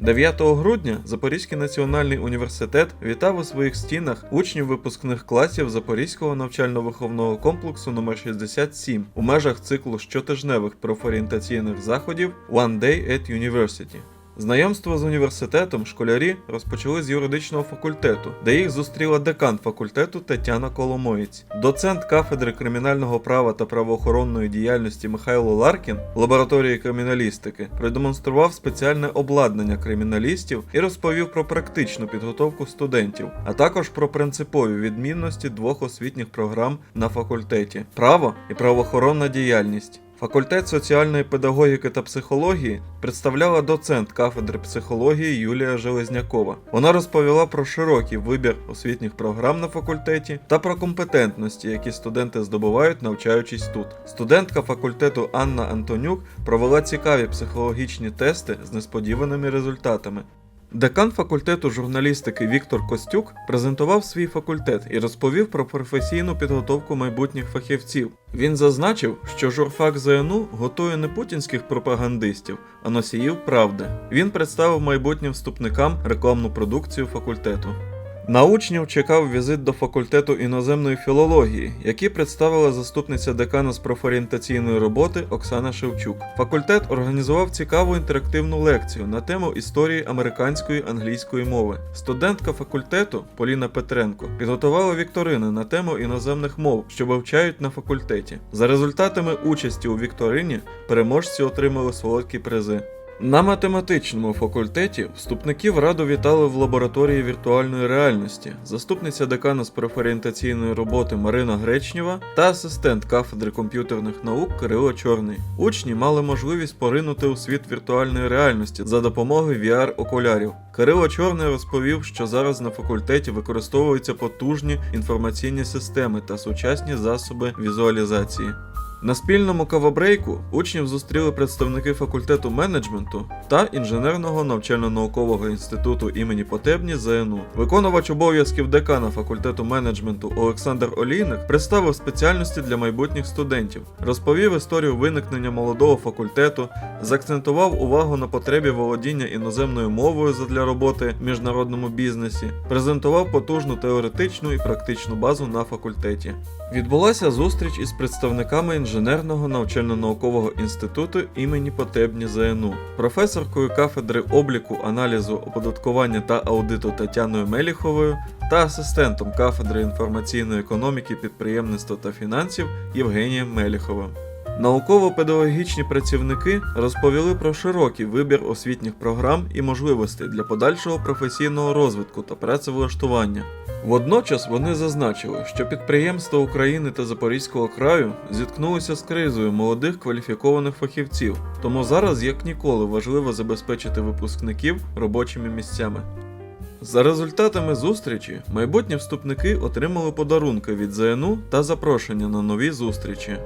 9 грудня Запорізький національний університет вітав у своїх стінах учнів випускних класів Запорізького навчально-виховного комплексу номер 67 у межах циклу щотижневих профорієнтаційних заходів One Day at University. Знайомство з університетом школярі розпочали з юридичного факультету, де їх зустріла декан факультету Тетяна Коломоєць. Доцент кафедри кримінального права та правоохоронної діяльності Михайло Ларкін лабораторії криміналістики продемонстрував спеціальне обладнання криміналістів і розповів про практичну підготовку студентів, а також про принципові відмінності двох освітніх програм на факультеті право і правоохоронна діяльність. Факультет соціальної педагогіки та психології представляла доцент кафедри психології Юлія Железнякова. Вона розповіла про широкий вибір освітніх програм на факультеті та про компетентності, які студенти здобувають, навчаючись тут. Студентка факультету Анна Антонюк провела цікаві психологічні тести з несподіваними результатами. Декан факультету журналістики Віктор Костюк презентував свій факультет і розповів про професійну підготовку майбутніх фахівців. Він зазначив, що журфак ЗНУ готує не путінських пропагандистів, а носіїв правди. Він представив майбутнім вступникам рекламну продукцію факультету. На учнів чекав візит до факультету іноземної філології, який представила заступниця декана з профорієнтаційної роботи Оксана Шевчук. Факультет організував цікаву інтерактивну лекцію на тему історії американської англійської мови. Студентка факультету Поліна Петренко підготувала вікторини на тему іноземних мов, що вивчають на факультеті. За результатами участі у вікторині переможці отримали солодкі призи. На математичному факультеті вступників радо вітали в лабораторії віртуальної реальності, заступниця декана з профорієнтаційної роботи Марина Гречнєва та асистент кафедри комп'ютерних наук Кирило Чорний. Учні мали можливість поринути у світ віртуальної реальності за допомогою VR-окулярів. Кирило Чорний розповів, що зараз на факультеті використовуються потужні інформаційні системи та сучасні засоби візуалізації. На спільному кавабрейку учнів зустріли представники факультету менеджменту та інженерного навчально-наукового інституту імені Потебні ЗНУ. Виконувач обов'язків декана факультету менеджменту Олександр Олійник представив спеціальності для майбутніх студентів, розповів історію виникнення молодого факультету, заакцентував увагу на потребі володіння іноземною мовою задля роботи в міжнародному бізнесі, презентував потужну теоретичну і практичну базу на факультеті. Відбулася зустріч із представниками інженерного навчально-наукового інституту імені Потебні ЗНУ, професоркою кафедри обліку, аналізу, оподаткування та аудиту Тетяною Меліховою та асистентом кафедри інформаційної економіки, підприємництва та фінансів Євгенієм Меліховим. Науково-педагогічні працівники розповіли про широкий вибір освітніх програм і можливостей для подальшого професійного розвитку та працевлаштування. Водночас вони зазначили, що підприємства України та Запорізького краю зіткнулися з кризою молодих кваліфікованих фахівців, тому зараз як ніколи важливо забезпечити випускників робочими місцями. За результатами зустрічі майбутні вступники отримали подарунки від ЗНУ та запрошення на нові зустрічі.